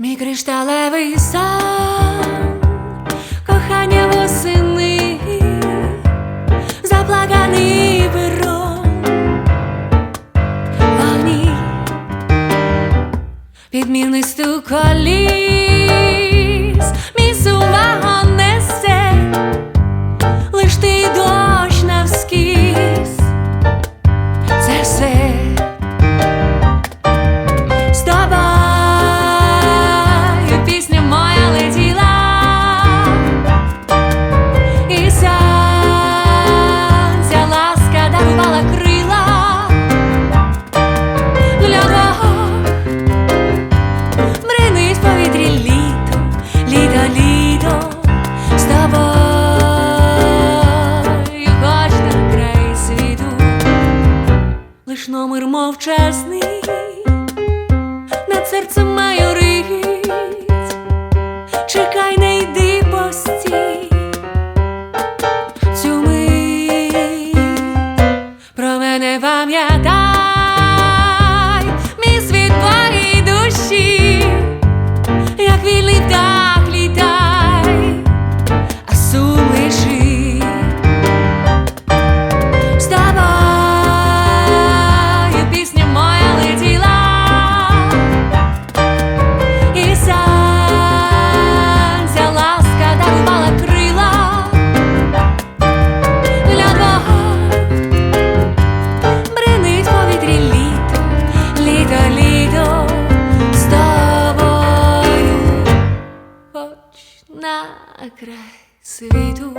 Мій кришталевий сан, кохання восени, заплаканий перон Вогні, підмінний стуколі. лиш номер мовчазний, над серцем майорить, чекай, не йди постій, цю мить про мене пам'ятай, мій світ. kraj svitu.